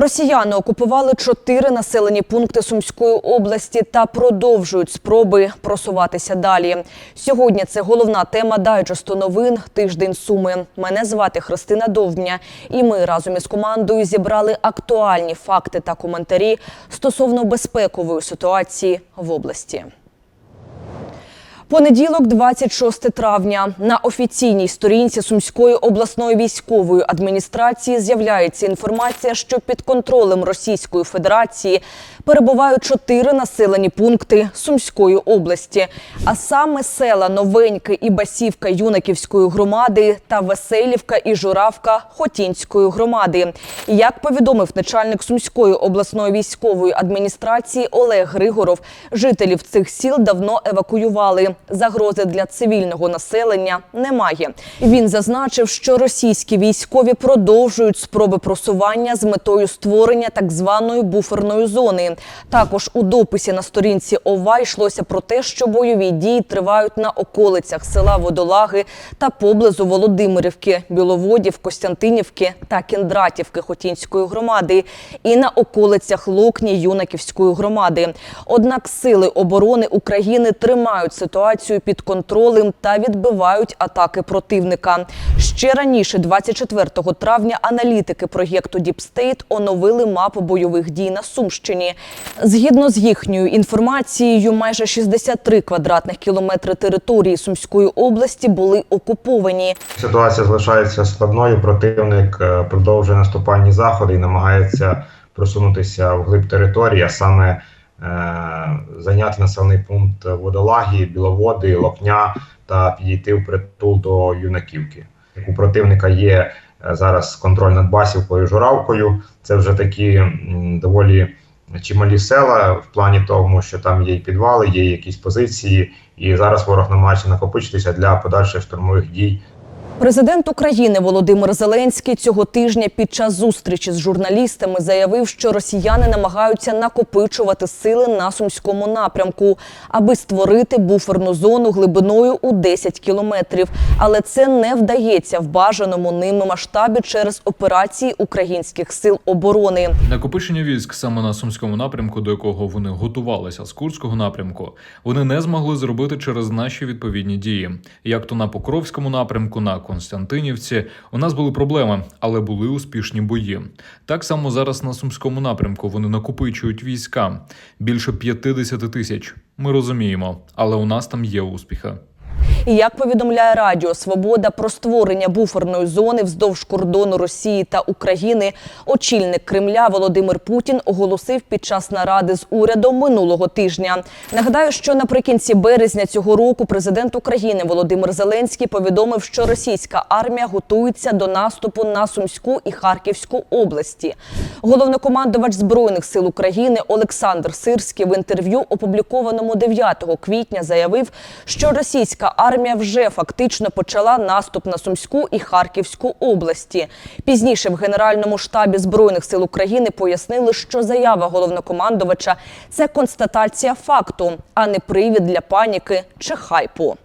Росіяни окупували чотири населені пункти Сумської області та продовжують спроби просуватися далі. Сьогодні це головна тема дайджесту новин Тиждень Суми. Мене звати Христина Довбня, і ми разом із командою зібрали актуальні факти та коментарі стосовно безпекової ситуації в області. Понеділок, 26 травня, на офіційній сторінці Сумської обласної військової адміністрації з'являється інформація, що під контролем Російської Федерації перебувають чотири населені пункти Сумської області, а саме села Новеньке і Басівка Юнаківської громади та Веселівка і Журавка Хотінської громади. Як повідомив начальник Сумської обласної військової адміністрації Олег Григоров, жителів цих сіл давно евакуювали. Загрози для цивільного населення немає. Він зазначив, що російські військові продовжують спроби просування з метою створення так званої буферної зони. Також у дописі на сторінці ОВА йшлося про те, що бойові дії тривають на околицях села Водолаги та поблизу Володимирівки, Біловодів, Костянтинівки та Кіндратівки Хотінської громади і на околицях Локні Юнаківської громади. Однак сили оборони України тримають ситуацію під контролем та відбивають атаки противника. Ще раніше, 24 травня, аналітики проєкту Діпстейт оновили мапу бойових дій на Сумщині. Згідно з їхньою інформацією, майже 63 квадратних кілометри території Сумської області були окуповані. Ситуація залишається складною. Противник е, продовжує наступальні заходи і намагається просунутися в глиб території, а саме е, зайняти населений пункт водолагі, біловоди, локня та підійти в притул до юнаківки. У противника є е, зараз контроль над Басівкою, Журавкою. Це вже такі доволі чималі села в плані тому, що там є і підвали, є якісь позиції, і зараз ворог намагається накопичитися для подальших штурмових дій Президент України Володимир Зеленський цього тижня під час зустрічі з журналістами заявив, що росіяни намагаються накопичувати сили на сумському напрямку, аби створити буферну зону глибиною у 10 кілометрів. Але це не вдається в бажаному ними масштабі через операції українських сил оборони. Накопичення військ саме на сумському напрямку, до якого вони готувалися з Курського напрямку, вони не змогли зробити через наші відповідні дії. Як то на Покровському напрямку, на Константинівці у нас були проблеми, але були успішні бої. Так само зараз на сумському напрямку вони накопичують війська більше 50 тисяч. Ми розуміємо, але у нас там є успіхи. Як повідомляє Радіо Свобода про створення буферної зони вздовж кордону Росії та України, очільник Кремля Володимир Путін оголосив під час наради з урядом минулого тижня. Нагадаю, що наприкінці березня цього року президент України Володимир Зеленський повідомив, що російська армія готується до наступу на Сумську і Харківську області. Головнокомандувач збройних сил України Олександр Сирський в інтерв'ю, опублікованому 9 квітня, заявив, що російська армія вже фактично почала наступ на Сумську і Харківську області. Пізніше в Генеральному штабі збройних сил України пояснили, що заява головнокомандувача це констатація факту, а не привід для паніки чи хайпу.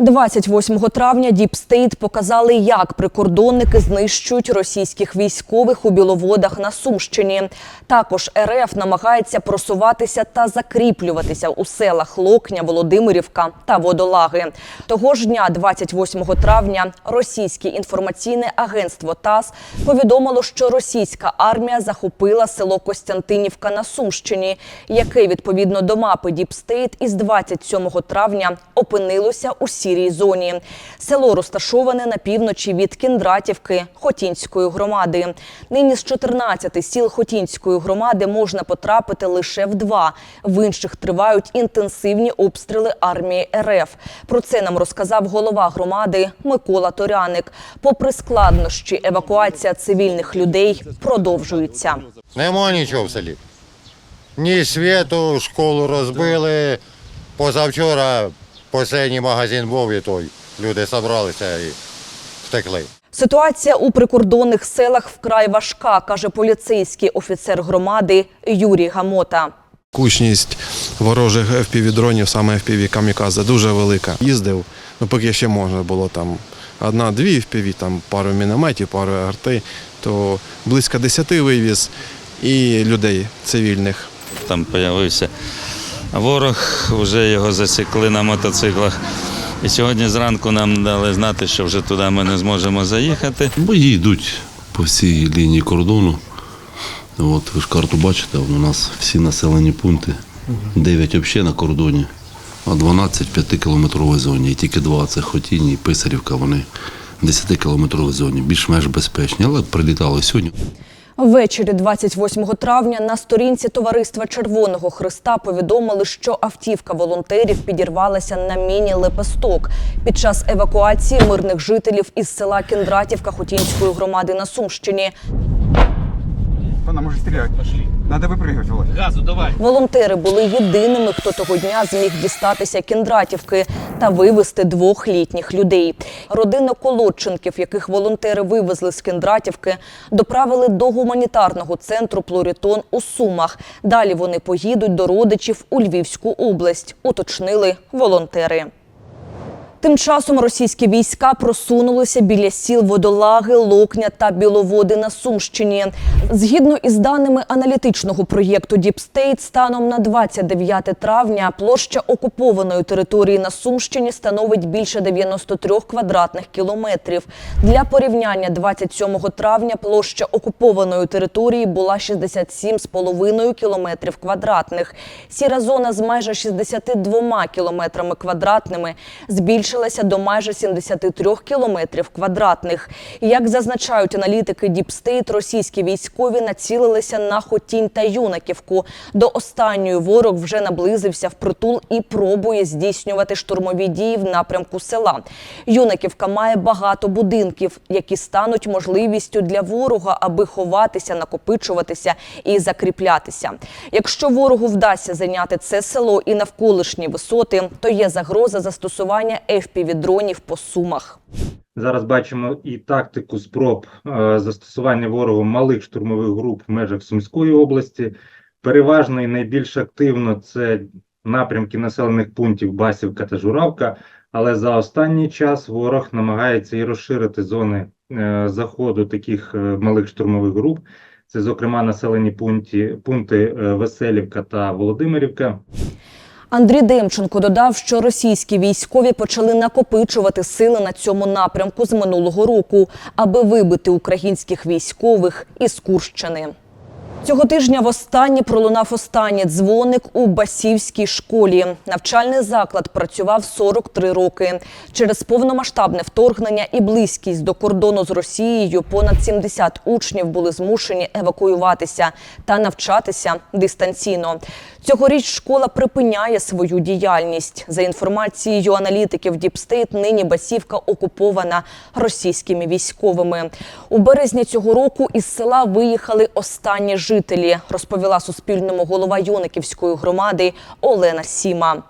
28 травня Діпстейт показали, як прикордонники знищують російських військових у біловодах на Сумщині. Також РФ намагається просуватися та закріплюватися у селах Локня, Володимирівка та Водолаги. Того ж дня, 28 травня, російське інформаційне агентство ТАСС повідомило, що російська армія захопила село Костянтинівка на Сумщині, яке відповідно до мапи Діпстейт із 27 травня опинилося у сірій зоні. Село розташоване на півночі від Кіндратівки Хотінської громади. Нині з 14 сіл Хотінської громади можна потрапити лише в два. В інших тривають інтенсивні обстріли армії РФ. Про це нам розказав голова громади Микола Торяник. Попри складнощі, евакуація цивільних людей продовжується. Нема нічого в селі. Ні світу, школу розбили. Позавчора останній магазин був і той. Люди зібралися і втекли. Ситуація у прикордонних селах вкрай важка, каже поліцейський офіцер громади Юрій Гамота. Кучність ворожих FPV-дронів, саме FPV камікадзе, дуже велика. Їздив, ну поки ще можна було там одна-дві впіві, там пару мінометів, пару арти, то близько 10 вивіз і людей цивільних. Там з'явився ворог, вже його засікли на мотоциклах. І сьогодні зранку нам дали знати, що вже туди ми не зможемо заїхати. Бої йдуть по всій лінії кордону. От, ви ж карту бачите, у нас всі населені пункти. 9 взагалі на кордоні, а 12 в 5-кілометровій зоні. І тільки два це Хотінь і Писарівка, вони в 10-кілометровій зоні, більш-менш безпечні, але прилітали сьогодні. Ввечері 28 травня на сторінці товариства Червоного Христа повідомили, що автівка волонтерів підірвалася на міні Лепесток під час евакуації мирних жителів із села Кіндратівка Хотінської громади на Сумщині. Она может стрелять. Пошли. Надо выпрыгивать, Володь. Волонтери були єдиними, хто того дня зміг дістатися Кіндратівки та вивезти двох літніх людей. Родину Колодченків, яких волонтери вивезли з Кіндратівки, доправили до гуманітарного центру Плорітон у Сумах. Далі вони поїдуть до родичів у Львівську область, уточнили волонтери. Тим часом російські війська просунулися біля сіл Водолаги, Локня та Біловоди на Сумщині. Згідно із даними аналітичного проєкту State, станом на 29 травня площа окупованої території на Сумщині становить більше 93 квадратних кілометрів. Для порівняння 27 травня площа окупованої території була 67,5 кілометрів квадратних. Сіра зона з майже 62 кілометрами квадратними збільшилася до майже 73 кілометрів квадратних. Як зазначають аналітики State, російські військові націлилися на Хотінь та Юнаківку. До останньої ворог вже наблизився в притул і пробує здійснювати штурмові дії в напрямку села. Юнаківка має багато будинків, які стануть можливістю для ворога, аби ховатися, накопичуватися і закріплятися. Якщо ворогу вдасться зайняти це село і навколишні висоти, то є загроза застосування FPV-дронів по сумах. Зараз бачимо і тактику спроб е, застосування ворогом малих штурмових груп в межах Сумської області. Переважно і найбільш активно це напрямки населених пунктів Басівка та Журавка. Але за останній час ворог намагається і розширити зони е, заходу таких е, малих штурмових груп. Це, зокрема, населені пункти, пункти Веселівка та Володимирівка. Андрій Демченко додав, що російські військові почали накопичувати сили на цьому напрямку з минулого року, аби вибити українських військових із Курщини. Цього тижня востаннє пролунав останній дзвоник у Басівській школі. Навчальний заклад працював 43 роки. Через повномасштабне вторгнення і близькість до кордону з Росією понад 70 учнів були змушені евакуюватися та навчатися дистанційно. Цьогоріч школа припиняє свою діяльність. За інформацією аналітиків Діпстейт, нині Басівка окупована російськими військовими. У березні цього року із села виїхали останні жителі, розповіла Суспільному голова Юниківської громади Олена Сіма.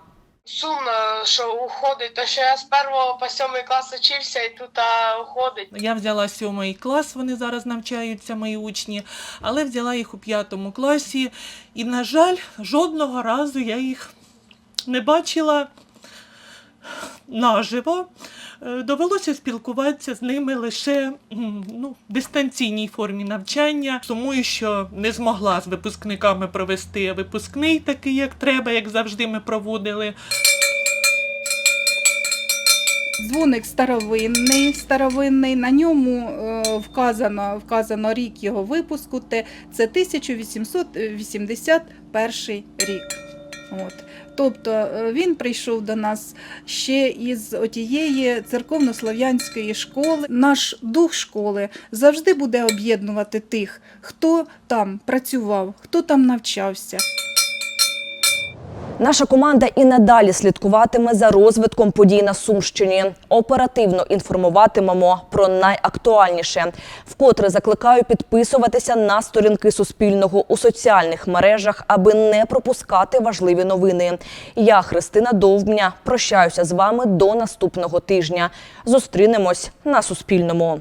Сумно, що уходить, то що я з першого по сьомий клас учився і тут а, уходить. Я взяла сьомий клас, вони зараз навчаються, мої учні, але взяла їх у п'ятому класі. І, на жаль, жодного разу я їх не бачила наживо. Е, Довелося спілкуватися з ними лише ну, в дистанційній формі навчання. Сумую, що не змогла з випускниками провести випускний такий, як треба, як завжди ми проводили. Дзвоник старовинний, старовинний. На ньому е, вказано, вказано рік його випуску. Це 1881 рік. От. Тобто е, він прийшов до нас ще із отієї церковнослов'янської школи. Наш дух школи завжди буде об'єднувати тих, хто там працював, хто там навчався. Наша команда і надалі слідкуватиме за розвитком подій на Сумщині. Оперативно інформуватимемо про найактуальніше. Вкотре закликаю підписуватися на сторінки Суспільного у соціальних мережах, аби не пропускати важливі новини. Я, Христина Довбня, прощаюся з вами до наступного тижня. Зустрінемось на Суспільному.